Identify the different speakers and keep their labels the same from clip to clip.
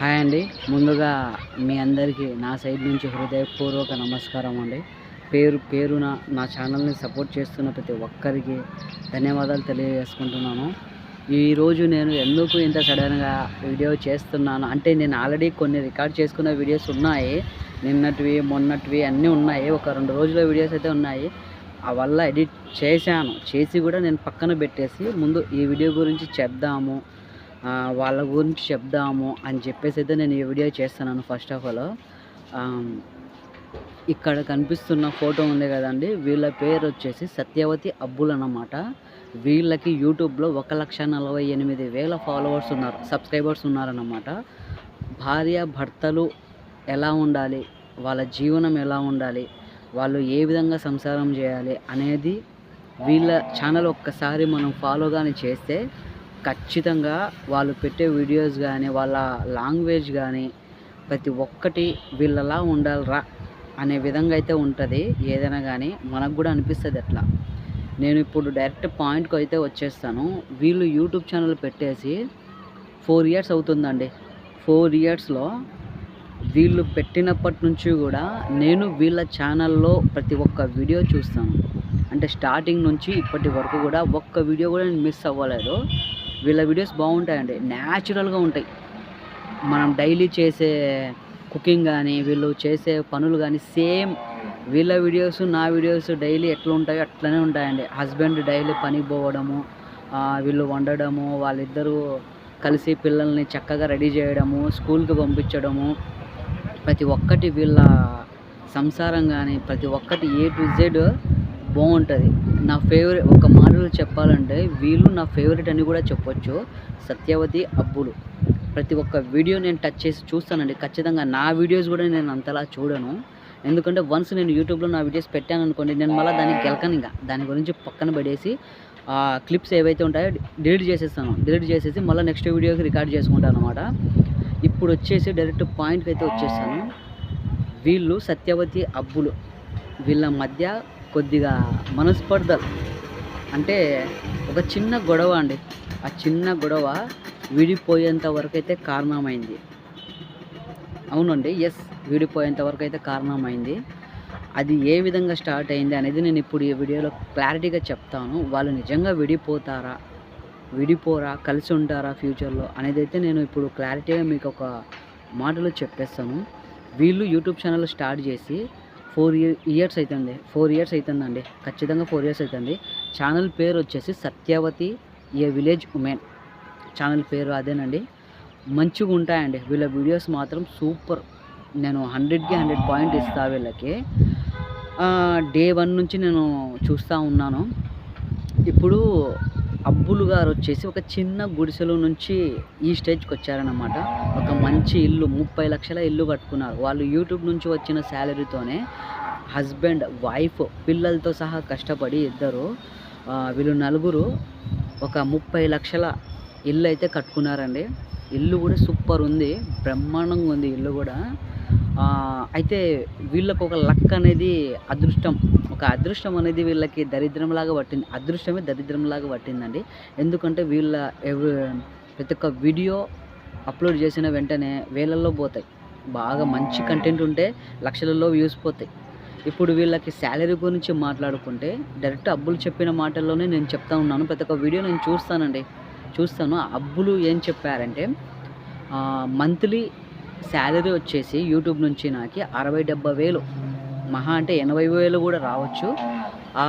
Speaker 1: Hi అండి. ముందుగా మీ అందరికీ నా సైడ్ నుంచి హృదయపూర్వక నమస్కారం అండి. పేరు పేరున నా ఛానల్ని సపోర్ట్ చేస్తున్న ప్రతి ఒక్కరికి ధన్యవాదాలు తెలియజేసుకుంటున్నాను. ఈరోజు నేను ఎందుకు ఇంత సడన్గా వీడియో చేస్తున్నాను అంటే నేను ఆల్రెడీ కొన్ని రికార్డ్ చేసుకున్న వీడియోస్ ఉన్నాయి. నిన్నటివి మొన్నటివి అన్నీ ఉన్నాయి. ఒక రెండు రోజుల వీడియోస్ అయితే ఉన్నాయి. ఆ వల్ల ఎడిట్ చేశాను. చేసి కూడా నేను పక్కన పెట్టేసి ముందు ఈ వీడియో గురించి చెప్దాము. వాళ్ళ గురించి చెప్దాము అని చెప్పేసి అయితే నేను ఈ వీడియో చేస్తున్నాను ఫస్ట్ ఆఫ్ ఆల్ ఇక్కడ కనిపిస్తున్న ఫోటో ఉంది కదండి. వీళ్ళ పేరు వచ్చేసి సత్యవతి అబ్బుల్ అన్నమాట. వీళ్ళకి యూట్యూబ్లో ఒక లక్ష నలభై ఎనిమిది వేల ఫాలోవర్స్ ఉన్నారు సబ్స్క్రైబర్స్ ఉన్నారన్నమాట. భార్య భర్తలు ఎలా ఉండాలి? వాళ్ళ జీవనం ఎలా ఉండాలి? వాళ్ళు ఏ విధంగా సంసారం చేయాలి అనేది వీళ్ళ ఛానల్ ఒక్కసారి మనం ఫాలో కానీ చేస్తే ఖచ్చితంగా వాళ్ళు పెట్టే వీడియోస్ కానీ వాళ్ళ లాంగ్వేజ్ కానీ ప్రతి ఒక్కటి వీళ్ళలా ఉండాలిరా అనే విధంగా అయితే ఉంటుంది. ఏదైనా కానీ మనకు కూడా అనిపిస్తుంది అట్లా. నేను ఇప్పుడు డైరెక్ట్ పాయింట్కి అయితే వచ్చేస్తాను. వీళ్ళు యూట్యూబ్ ఛానల్ పెట్టేసి ఫోర్ ఇయర్స్ అవుతుందండి. ఫోర్ ఇయర్స్లో వీళ్ళు పెట్టినప్పటి నుంచి కూడా నేను వీళ్ళ ఛానల్లో ప్రతి ఒక్క వీడియో చూస్తాను. అంటే స్టార్టింగ్ నుంచి ఇప్పటి వరకు కూడా ఒక్క వీడియో కూడా నేను మిస్ అవ్వలేదు. వీళ్ళ వీడియోస్ బాగుంటాయండి. న్యాచురల్గా ఉంటాయి. మనం డైలీ చేసే కుకింగ్ కానీ వీళ్ళు చేసే పనులు కానీ సేమ్ వీళ్ళ వీడియోస్ నా వీడియోస్ డైలీ ఎట్లా ఉంటాయో అట్లనే ఉంటాయండి. హస్బెండ్ డైలీ పనికి పోవడము వీళ్ళు వండడము వాళ్ళిద్దరూ కలిసి పిల్లల్ని చక్కగా రెడీ చేయడము స్కూల్కి పంపించడము. ప్రతి ఒక్కటి వీళ్ళ సంసారం కానీ ప్రతి ఒక్కటి ఏ టు జెడ్ బాగుంటుంది. నా ఫేవరెట్ ఒక మాటలో చెప్పాలంటే వీళ్ళు నా ఫేవరెట్ అని కూడా చెప్పొచ్చు. సత్యవతి అబ్బులు. ప్రతి ఒక్క వీడియో నేను టచ్ చేసి చూస్తానండి. ఖచ్చితంగా నా వీడియోస్ కూడా నేను అంతలా చూడను. ఎందుకంటే వన్స్ నేను యూట్యూబ్లో నా వీడియోస్ పెట్టాను అనుకోండి నేను మళ్ళీ దానికి గెలకను ఇంకా. దాని గురించి పక్కన పడేసి ఆ క్లిప్స్ ఏవైతే ఉంటాయో డిలీట్ చేసేస్తాను. డిలీట్ చేసేసి మళ్ళీ నెక్స్ట్ వీడియోకి రికార్డ్ చేసుకుంటాను అనమాట ఇప్పుడు వచ్చేసి డైరెక్ట్ పాయింట్కి అయితే వచ్చేసాను వీళ్ళు సత్యవతి అబ్బులు. వీళ్ళ మధ్య కొద్దిగా మనస్పర్ధలు. అంటే ఒక చిన్న గొడవ అండి. ఆ చిన్న గొడవ విడిపోయేంత వరకు అయితే కారణమైంది. అవునండి. ఎస్ విడిపోయేంత వరకు అయితే కారణమైంది. అది ఏ విధంగా స్టార్ట్ అయింది అనేది నేను ఇప్పుడు ఈ వీడియోలో క్లారిటీగా చెప్తాను. వాళ్ళు నిజంగా విడిపోతారా? విడిపోరా? కలిసి ఉంటారా ఫ్యూచర్లో? అనేది అయితే నేను ఇప్పుడు క్లారిటీగా మీకు ఒక మాటలో చెప్పేస్తాను. వీళ్ళు యూట్యూబ్ ఛానల్ స్టార్ట్ చేసి ఫోర్ ఇయర్ ఇయర్స్ అవుతుంది ఫోర్ ఇయర్స్ అవుతుందండి ఖచ్చితంగా ఫోర్ ఇయర్స్ అవుతుంది ఛానల్ పేరు వచ్చేసి Satyavathi a village women. Channel పేరు అదేనండి. మంచిగా ఉంటాయండి. వీళ్ళ వీడియోస్ మాత్రం సూపర్. నేను హండ్రెడ్కి హండ్రెడ్ పాయింట్ ఇస్తా వీళ్ళకి. డే వన్ నుంచి నేను చూస్తూ ఉన్నాను. ఇప్పుడు అబ్బులు గారు వచ్చేసి ఒక చిన్న గుడిసెలో నుంచి ఈ స్టేజ్కి వచ్చారనమాట ఒక మంచి ఇల్లు ముప్పై లక్షల ఇల్లు కట్టుకున్నారు. వాళ్ళు యూట్యూబ్ నుంచి వచ్చిన శాలరీతోనే హస్బెండ్ వైఫ్ పిల్లలతో సహా కష్టపడి ఇద్దరు వీళ్ళు నలుగురు ఒక ముప్పై లక్షల ఇల్లు అయితే కట్టుకున్నారండి. ఇల్లు కూడా సూపర్ ఉంది. బ్రహ్మాండంగా ఉంది ఇల్లు కూడా. అయితే వీళ్ళకు ఒక లక్ అనేది అదృష్టం. ఒక అదృష్టం అనేది వీళ్ళకి దరిద్రంలాగా పట్టింది. అదృష్టమే దరిద్రంలాగా పట్టిందండి. ఎందుకంటే వీళ్ళ ఎవ- ప్రతి ఒక్క వీడియో అప్లోడ్ చేసిన వెంటనే వేలల్లో పోతాయి. బాగా మంచి కంటెంట్ ఉంటే లక్షలలో వ్యూస్ పోతాయి. ఇప్పుడు వీళ్ళకి శాలరీ గురించి మాట్లాడుకుంటే డైరెక్ట్ అబ్బులు చెప్పిన మాటల్లోనే నేను చెప్తా ఉన్నాను. ప్రతి ఒక్క వీడియో నేను చూస్తానండి. చూస్తాను. ఆ అబ్బులు ఏం చెప్పారంటే మంత్లీ శాలరీ వచ్చేసి యూట్యూబ్ నుంచి నాకు అరవై డెబ్బై వేలు. మహా అంటే ఎనభై వేలు కూడా రావచ్చు. ఆ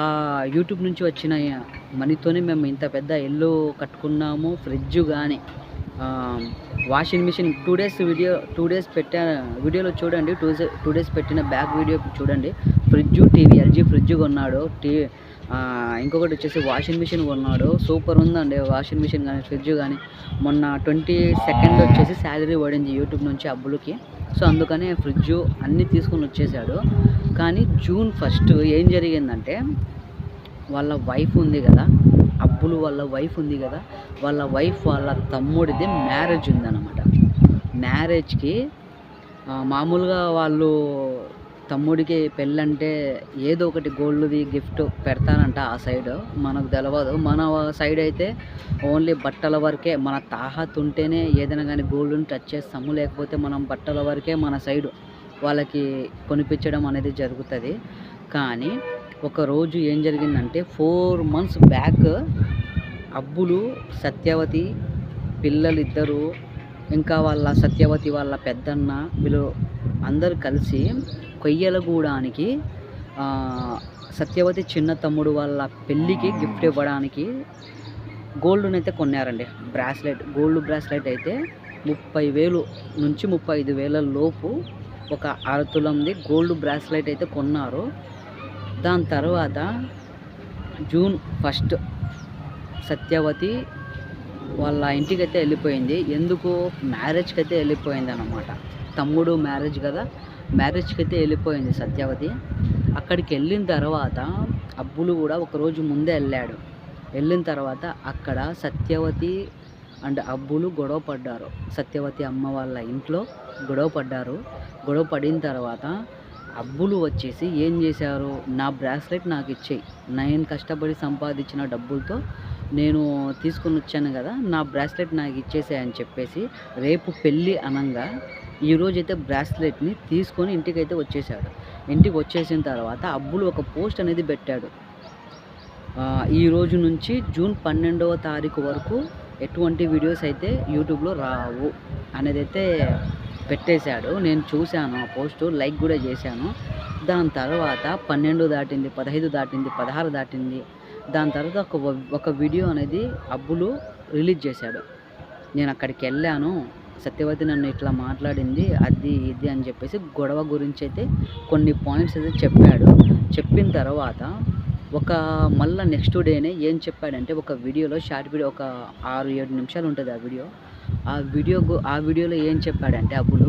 Speaker 1: యూట్యూబ్ నుంచి వచ్చిన మనీతోనే మేము ఇంత పెద్ద ఇల్లు కట్టుకున్నాము ఫ్రిడ్జ్ కానీ washing machine two days video two days పెట్టా వీడియోలో చూడండి టూ టూ డేస్ పెట్టిన బ్యాక్ వీడియో చూడండి. ఫ్రిడ్జ్ టీవీ ఎల్జీ ఫ్రిడ్జ్ కొన్నాడు టీ ఇంకొకటి వచ్చేసి వాషింగ్ మిషన్ కొన్నాడు. సూపర్ ఉందండి. వాషింగ్ మిషన్ కానీ ఫ్రిడ్జ్ కానీ మొన్న ట్వంటీ సెకండ్ వచ్చేసి శాలరీ పడింది యూట్యూబ్ నుంచి అబ్బులకి. సో అందుకనే ఫ్రిడ్జ్ అన్నీ తీసుకొని వచ్చేసాడు. కానీ జూన్ ఫస్ట్ ఏం జరిగిందంటే వాళ్ళ వైఫ్ ఉంది కదా అబ్బులు వాళ్ళ వైఫ్ ఉంది కదా వాళ్ళ వైఫ్ వాళ్ళ తమ్ముడిది మ్యారేజ్ ఉందన్నమాట. మ్యారేజ్కి మామూలుగా వాళ్ళు తమ్ముడికి పెళ్ళంటే ఏదో ఒకటి గోల్డ్ది గిఫ్ట్ పెడతానంట ఆ సైడ్. మనకు తెలియదు మన సైడ్ అయితే ఓన్లీ బట్టల వరకే మన తాహత్ ఉంటేనే ఏదైనా కానీ గోల్డ్ని టచ్ చేస్తాము. లేకపోతే మనం బట్టల వరకే మన సైడ్ వాళ్ళకి కొనిపించడం అనేది జరుగుతుంది. కానీ ఒకరోజు ఏం జరిగిందంటే ఫోర్ మంత్స్ బ్యాక్ అబ్బులు సత్యవతి పిల్లలు ఇద్దరు ఇంకా వాళ్ళ సత్యవతి వాళ్ళ పెద్దన్న వీళ్ళు అందరు కలిసి కొయ్యలగూడానికి ఆ, సత్యవతి చిన్న తమ్ముడు వాళ్ళ పెళ్ళికి గిఫ్ట్ ఇవ్వడానికి గోల్డ్ని అయితే కొన్నారండి. బ్రాస్లెట్ గోల్డ్ బ్రాస్లెట్ అయితే ముప్పై వేలు నుంచి ముప్పై ఐదు వేల లోపు ఒక అరతులంది గోల్డ్ బ్రాస్లెట్ అయితే కొన్నారు. దాని తర్వాత జూన్ ఫస్ట్ సత్యవతి వాళ్ళ ఇంటికి అయితే వెళ్ళిపోయింది. ఎందుకు? మ్యారేజ్కి అయితే వెళ్ళిపోయింది అనమాట తమ్ముడు మ్యారేజ్ కదా మ్యారేజ్కి అయితే వెళ్ళిపోయింది సత్యవతి. అక్కడికి వెళ్ళిన తర్వాత అబ్బులు కూడా ఒకరోజు ముందే వెళ్ళాడు. వెళ్ళిన తర్వాత అక్కడ సత్యవతి అండ్ అబ్బులు గొడవ పడ్డారు. సత్యవతి అమ్మ వాళ్ళ ఇంట్లో గొడవ పడ్డారు. గొడవ పడిన తర్వాత అబ్బులు వచ్చేసి ఏం చేశారు? నా బ్రాస్లెట్ నాకు ఇచ్చేయి. నేను కష్టపడి సంపాదించిన డబ్బులతో నేను తీసుకుని వచ్చాను కదా నా బ్రాస్లెట్ నాకు ఇచ్చేసాయని చెప్పేసి రేపు పెళ్ళి అనంగా ఈరోజైతే బ్రాస్లెట్ని తీసుకొని ఇంటికైతే వచ్చేసాడు ఇంటికి వచ్చేసిన తర్వాత అబ్బులు ఒక పోస్ట్ అనేది పెట్టాడు. ఈ రోజు నుంచి జూన్ పన్నెండవ తారీఖు వరకు ఎటువంటి వీడియోస్ అయితే యూట్యూబ్లో రావు అనేది అయితే పెట్టేశాడు. నేను చూశాను ఆ పోస్ట్ లైక్ కూడా చేశాను. దాని తర్వాత పన్నెండు దాటింది పదహైదు దాటింది పదహారు దాటింది. దాని తర్వాత ఒక ఒక వీడియో అనేది అబ్బులు రిలీజ్ చేశాడు. నేను అక్కడికి వెళ్ళాను. సత్యవతి నన్ను ఇట్లా మాట్లాడింది అది ఇది అని చెప్పేసి గొడవ గురించి అయితే కొన్ని పాయింట్స్ అయితే చెప్పాడు. చెప్పిన తర్వాత ఒక మళ్ళీ నెక్స్ట్ డేనే ఏం చెప్పాడంటే ఒక వీడియోలో షార్ట్ వీడియో ఒక ఆరు ఏడు నిమిషాలు ఉంటుంది ఆ వీడియో. ఆ వీడియో ఆ వీడియోలో ఏం చెప్పాడంటే అప్పుడు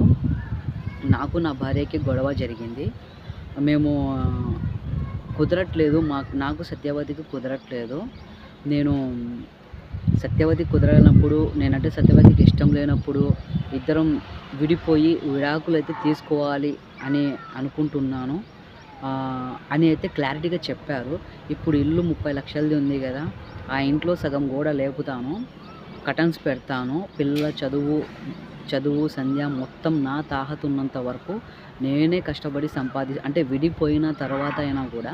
Speaker 1: నాకు నా భార్యకి గొడవ జరిగింది. మేము కుదరట్లేదు మాకు నాకు సత్యవతికి కుదరట్లేదు. నేను సత్యవతి కుదరనప్పుడు నేనంటే సత్యవతికి ఇష్టం లేనప్పుడు ఇద్దరం విడిపోయి విడాకులు అయితే తీసుకోవాలి అని అనుకుంటున్నాను. అని అయితే క్లారిటీగా చెప్పారు. ఇప్పుడు ఇల్లు ముప్పై లక్షలది ఉంది కదా ఆ ఇంట్లో సగం గోడ లేపుతాను కటన్స్ పెడతాను పిల్లల చదువు చదువు సంధ్య మొత్తం నా తాహతున్నంత వరకు నేనే కష్టపడి సంపాది అంటే విడిపోయిన తర్వాత అయినా కూడా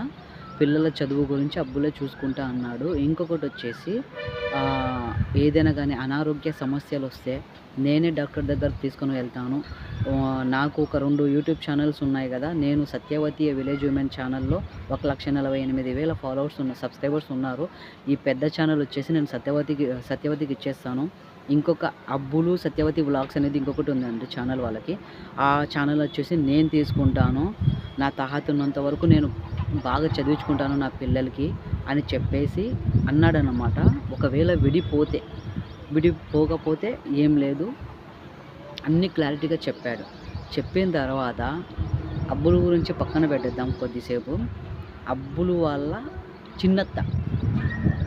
Speaker 1: పిల్లల చదువు గురించి అబ్బులే చూసుకుంటా అన్నాడు. ఇంకొకటి వచ్చేసి ఏదైనా కానీ అనారోగ్య సమస్యలు వస్తే నేనే డాక్టర్ దగ్గర తీసుకొని వెళ్తాను. నాకు ఒక రెండు యూట్యూబ్ ఛానల్స్ ఉన్నాయి కదా నేను సత్యవతి విలేజ్ ఉమెన్ ఛానల్లో ఒక లక్ష నలభై ఎనిమిది వేల ఫాలోవర్స్ ఉన్న సబ్స్క్రైబర్స్ ఉన్నారు. ఈ పెద్ద ఛానల్ వచ్చేసి నేను సత్యవతికి సత్యవతికి ఇచ్చేస్తాను. ఇంకొక అబ్బులు సత్యవతి వ్లాగ్స్ అనేది ఇంకొకటి ఉందండి ఛానల్ వాళ్ళకి. ఆ ఛానల్ వచ్చేసి నేను తీసుకుంటాను. నా తాహతున్నంత వరకు నేను బాగా చదివించుకుంటాను నా పిల్లలకి అని చెప్పేసి అన్నాడనమాట ఒకవేళ విడిపోతే విడిపోకపోతే ఏం లేదు. అన్ని క్లారిటీగా చెప్పాడు. చెప్పిన తర్వాత అబ్బులు గురించి పక్కన పెట్టేద్దాం కొద్దిసేపు. అబ్బులు వాళ్ళ చిన్నత్త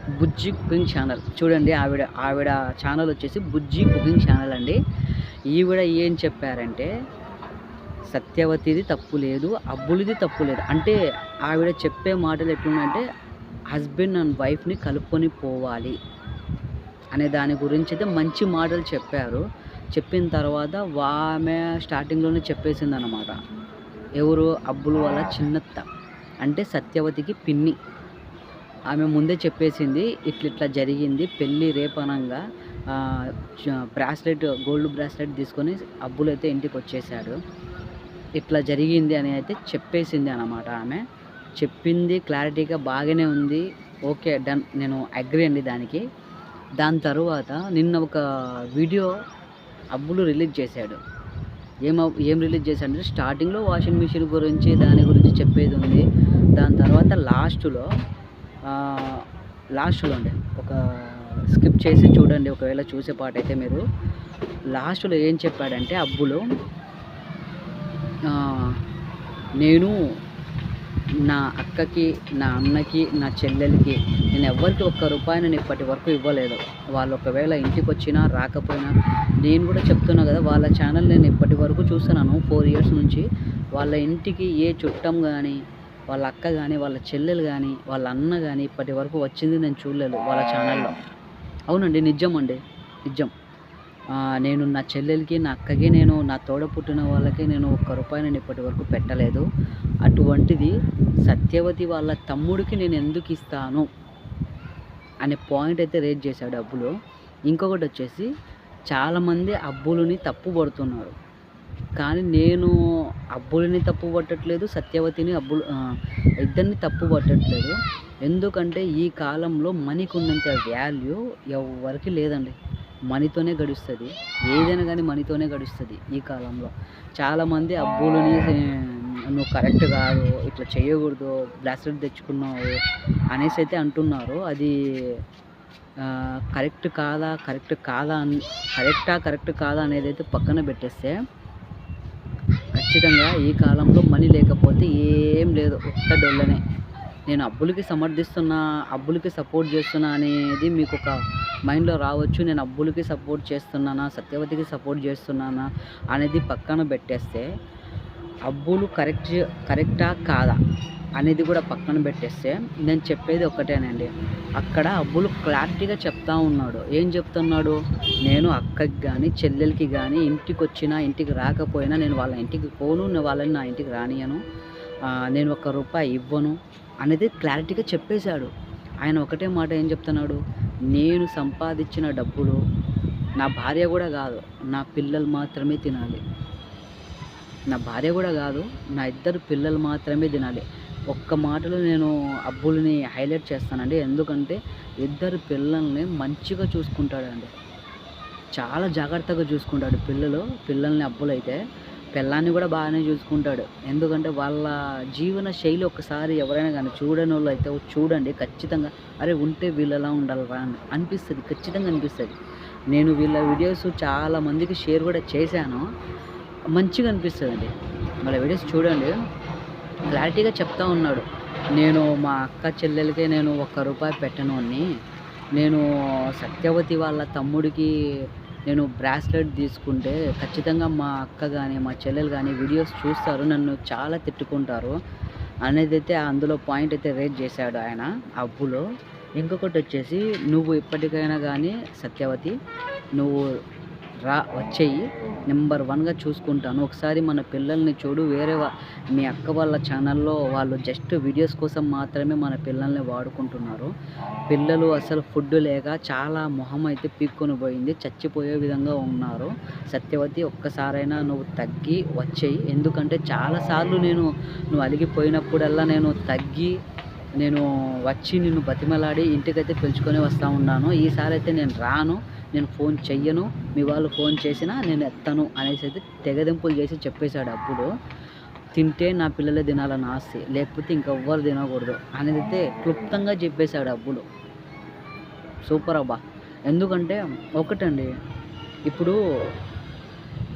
Speaker 1: బుజ్జి కుకింగ్ ఛానల్. చూడండి ఆవిడ ఆవిడ ఛానల్ వచ్చేసి బుజ్జి కుకింగ్ ఛానల్ అండి. ఈవిడ ఏం చెప్పారంటే సత్యవతిది తప్పు లేదు అబ్బులది తప్పు లేదు. అంటే ఆవిడ చెప్పే మాటలు ఎట్లున్నాయంటే హస్బెండ్ అండ్ వైఫ్ని కలుపుకొని పోవాలి అనే దాని గురించి అయితే మంచి మాటలు చెప్పారు. చెప్పిన తర్వాత వా- ఆమె స్టార్టింగ్లోనే చెప్పేసింది అనమాట ఎవరు? అబ్బుల వాళ్ళ చిన్నత్త. అంటే సత్యవతికి పిన్ని. ఆమె ముందే చెప్పేసింది ఇట్లా జరిగింది పెళ్ళి రేపనంగా బ్రాస్లెట్ గోల్డ్ బ్రాస్లెట్ తీసుకొని అబ్బులైతే ఇంటికి వచ్చేసాడు ఇట్లా జరిగింది అని అయితే చెప్పేసింది అనమాట ఆమె. చెప్పింది క్లారిటీగా బాగానే ఉంది. Okay done. నేను అగ్రి అండి దానికి. దాని తర్వాత నిన్న ఒక వీడియో అబ్బులు రిలీజ్ చేశాడు. ఏం ఏం రిలీజ్ చేశాడంటే స్టార్టింగ్లో వాషింగ్ మిషన్ గురించి దాని గురించి చెప్పేది ఉంది. దాని తర్వాత లాస్ట్లో లాస్ట్లో అండి ఒక స్కిప్ చేసి చూడండి ఒకవేళ చూసే పాట అయితే మీరు. లాస్ట్లో ఏం చెప్పాడంటే అబ్బులు నేను నా అక్కకి నా అన్నకి నా చెల్లెలకి నేను ఎవ్వరికి ఒక్క రూపాయి నేను ఇప్పటి వరకు ఇవ్వలేదు. వాళ్ళు ఒకవేళ ఇంటికి వచ్చినా రాకపోయినా నేను కూడా చెప్తున్నా కదా వాళ్ళ ఛానల్ నేను ఇప్పటి వరకు చూస్తున్నాను ఫోర్ ఇయర్స్ నుంచి. వాళ్ళ ఇంటికి ఏ చుట్టం కానీ వాళ్ళ అక్క కానీ వాళ్ళ చెల్లెలు కానీ వాళ్ళ అన్న కానీ ఇప్పటి వరకు వచ్చింది నేను చూడలేదు వాళ్ళ ఛానల్లో. అవునండి నిజం అండి నిజం. నేను నా చెల్లెలకి నా అక్కకి నేను నా తోడ పుట్టిన వాళ్ళకి నేను ఒక్క రూపాయి నేను ఇప్పటి వరకు పెట్టలేదు. అటువంటిది సత్యవతి వాళ్ళ తమ్ముడికి నేను ఎందుకు ఇస్తాను? అనే పాయింట్ అయితే రేట్ చేశాడు అబ్బులు. ఇంకొకటి వచ్చేసి చాలామంది అబ్బులని తప్పు పడుతున్నారు. కానీ నేను అబ్బులని తప్పు పట్టట్లేదు సత్యవతిని అబ్బులు ఇద్దరిని తప్పు పట్టట్లేదు. ఎందుకంటే ఈ కాలంలో మనీకి ఉన్నంత వాల్యూ ఎవరికి లేదండి. మనీతోనే గడుస్తుంది. ఏదైనా కానీ మనీతోనే గడుస్తుంది ఈ కాలంలో. చాలామంది అబ్బులని నువ్వు కరెక్ట్ కాదు ఇట్లా చేయకూడదు బ్లాస్లెట్ తెచ్చుకున్నావు అనేసి అయితే అంటున్నారు. అది కరెక్ట్ కాదా కరెక్ట్ కాదా కరెక్టా కరెక్ట్ కాదా అనేది అయితే పక్కన పెట్టేస్తే ఖచ్చితంగా ఈ కాలంలో మనీ లేకపోతే ఏం లేదు ఒక్క డొల్లనే. నేను అబ్బులకి సమర్థిస్తున్నా అబ్బులకి సపోర్ట్ చేస్తున్నా అనేది మీకు ఒక మైండ్లో రావచ్చు నేను అబ్బులకి సపోర్ట్ చేస్తున్నానా సత్యవతికి సపోర్ట్ చేస్తున్నానా అనేది పక్కన పెట్టేస్తే అబ్బులు కరెక్ట్ కరెక్టా కాదా అనేది కూడా పక్కన పెట్టేస్తే నేను చెప్పేది ఒకటేనండి అక్కడ అబ్బులు క్లారిటీగా చెప్తా ఉన్నాడు. ఏం చెప్తున్నాడు? నేను అక్కకి కానీ చెల్లెలకి కానీ ఇంటికి వచ్చినా ఇంటికి రాకపోయినా నేను వాళ్ళ ఇంటికి పోను వాళ్ళని నా ఇంటికి రానియను నేను ఒక్క రూపాయి ఇవ్వను అనేది క్లారిటీగా చెప్పేశాడు. ఆయన ఒకటే మాట ఏం చెప్తున్నాడు? నేను సంపాదించిన డబ్బులు నా భార్య కూడా కాదు నా పిల్లలు మాత్రమే తినాలి. నా భార్య కూడా కాదు నా ఇద్దరు పిల్లలు మాత్రమే తినాలి. ఒక్క మాటలో నేను అబ్బుల్ని హైలైట్ చేస్తానండి. ఎందుకంటే ఇద్దరు పిల్లల్ని మంచిగా చూసుకుంటాడండి. చాలా జాగ్రత్తగా చూసుకుంటాడు పిల్లలు పిల్లల్ని అబ్బులైతే. పిల్లాన్ని కూడా బాగానే చూసుకుంటాడు. ఎందుకంటే వాళ్ళ జీవన శైలి ఒకసారి ఎవరైనా కానీ చూడని వాళ్ళు అయితే చూడండి ఖచ్చితంగా అరే ఉంటే వీళ్ళలా ఉండాలిరా అని అనిపిస్తుంది ఖచ్చితంగా అనిపిస్తుంది. నేను వీళ్ళ వీడియోస్ చాలా మందికి షేర్ కూడా చేశాను. మంచిగా అనిపిస్తుంది అండి వాళ్ళ వీడియోస్ చూడండి. క్లారిటీగా చెప్తా ఉన్నాడు. నేను మా అక్క చెల్లెలకే నేను ఒక్క రూపాయి పెట్టను అని నేను సత్యవతి వాళ్ళ తమ్ముడికి నేను బ్రాస్లెట్ తీసుకుంటే ఖచ్చితంగా మా అక్క కానీ మా చెల్లెలు కానీ వీడియోస్ చూస్తారు నన్ను చాలా తిట్టుకుంటారు. అనేది అయితే అందులో పాయింట్ అయితే రేట్ చేశాడు ఆయన అబ్బులో ఇంకొకటి వచ్చేసి నువ్వు ఇప్పటికైనా కానీ సత్యవతి నువ్వు రా వచ్చేయి. నెంబర్ వన్గా చూసుకుంటాను. ఒకసారి మన పిల్లల్ని చూడు వేరే మీ అక్క వాళ్ళ ఛానల్లో వాళ్ళు జస్ట్ వీడియోస్ కోసం మాత్రమే మన పిల్లల్ని వాడుకుంటున్నారు. పిల్లలు అసలు ఫుడ్ లేక చాలా మొహం అయితే పీక్కొని పోయింది. చచ్చిపోయే విధంగా ఉన్నారు. సత్యవతి ఒక్కసారైనా నువ్వు తగ్గి వచ్చేయి. ఎందుకంటే చాలాసార్లు నేను నువ్వు అలిగిపోయినప్పుడల్లా నేను తగ్గి నేను వచ్చి నిన్ను బతిమలాడి ఇంటికైతే పిలుచుకొని వస్తూ ఉన్నాను. ఈసారి అయితే నేను రాను. నేను ఫోన్ చెయ్యను మీ వాళ్ళు ఫోన్ చేసినా నేను ఎత్తను అనేసి అయితే తెగదింపులు చేసి చెప్పేశాడు. అప్పుడు తింటే నా పిల్లలే తినాలని ఆస్తి లేకపోతే ఇంకెవ్వరు తినకూడదు అనేది అయితే క్లుప్తంగా చెప్పేశాడు అప్పుడు సూపర్ అబ్బా. ఎందుకంటే ఒకటండి ఇప్పుడు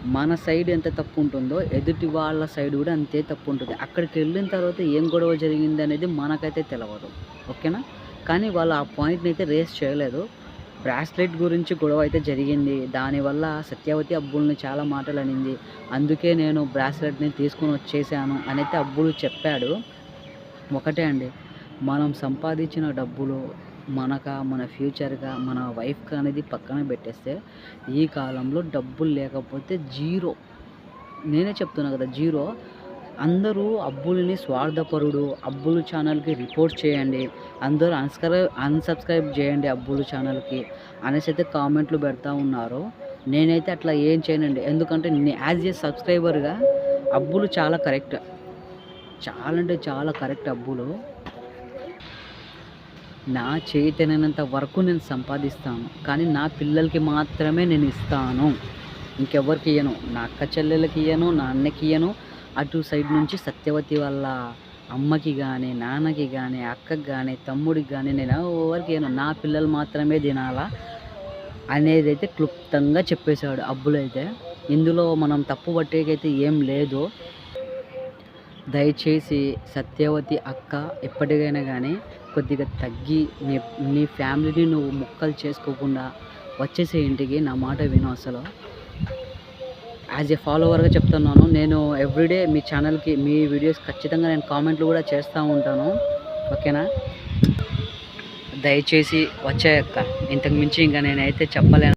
Speaker 1: మన సైడ్ ఎంత తప్పు ఉంటుందో ఎదుటి వాళ్ళ సైడ్ కూడా అంతే తప్పు ఉంటుంది. అక్కడికి వెళ్ళిన తర్వాత ఏం గొడవ జరిగింది అనేది మనకైతే తెలియదు ఓకేనా? కానీ వాళ్ళు ఆ పాయింట్ని అయితే రేస్ చేయలేదు. బ్రాస్లెట్ గురించి గొడవ అయితే జరిగింది. దానివల్ల సత్యవతి అబ్బుల్ని చాలా మాటలు అనింది. అందుకే నేను బ్రాస్లెట్ని తీసుకొని వచ్చేసాను అనైతే అబ్బులు చెప్పాడు. ఒకటే అండి మనం సంపాదించిన డబ్బులు మనక మన ఫ్యూచర్గా మన వైఫ్గా అనేది పక్కన పెట్టేస్తే ఈ కాలంలో డబ్బులు లేకపోతే జీరో. నేనే చెప్తున్నా కదా జీరో. అందరూ అబ్బుల్ని స్వార్థపరుడు అబ్బులు ఛానల్కి రిపోర్ట్ చేయండి. అందరూ అన్స్క్రైబ్ అన్సబ్స్క్రైబ్ చేయండి అబ్బులు ఛానల్కి అనేసి అయితే కామెంట్లు పెడతా ఉన్నారు. నేనైతే అట్లా ఏం చేయనండి. ఎందుకంటే యాజ్ ఏ సబ్స్క్రైబర్గా అబ్బులు చాలా కరెక్ట్. చాలా అంటే చాలా కరెక్ట్ అబ్బులు. నా చేతనైనంత వరకు నేను సంపాదిస్తాను. కానీ నా పిల్లలకి మాత్రమే నేను ఇస్తాను. ఇంకెవరికి ఇయ్యను. నా అక్క చెల్లెలకి ఇయ్యను నా అన్నకి ఇయ్యను అటు సైడ్ నుంచి సత్యవతి వాళ్ళ అమ్మకి కానీ నాన్నకి కానీ అక్కకి కానీ తమ్ముడికి కానీ నేను ఎవరికి నా పిల్లలు మాత్రమే తినాలా అనేది అయితే క్లుప్తంగా చెప్పేశాడు అబ్బులైతే ఇందులో మనం తప్పు పట్టేకైతే ఏం లేదు. దయచేసి సత్యవతి అక్క ఎప్పటికైనా కానీ కొద్దిగా తగ్గి నీ నీ ఫ్యామిలీని నువ్వు ముక్కలు చేసుకోకుండా వచ్చేసే ఇంటికి నా మాట విను అసలు. యాజ్ ఏ ఫాలోవర్గా చెప్తున్నాను నేను ఎవ్రీడే మీ ఛానల్కి మీ వీడియోస్ ఖచ్చితంగా నేను కామెంట్లు కూడా చేస్తూ ఉంటాను. ఓకేనా దయచేసి వచ్చాయక్క ఇంతకు మించి ఇంకా నేనైతే చెప్పలేను.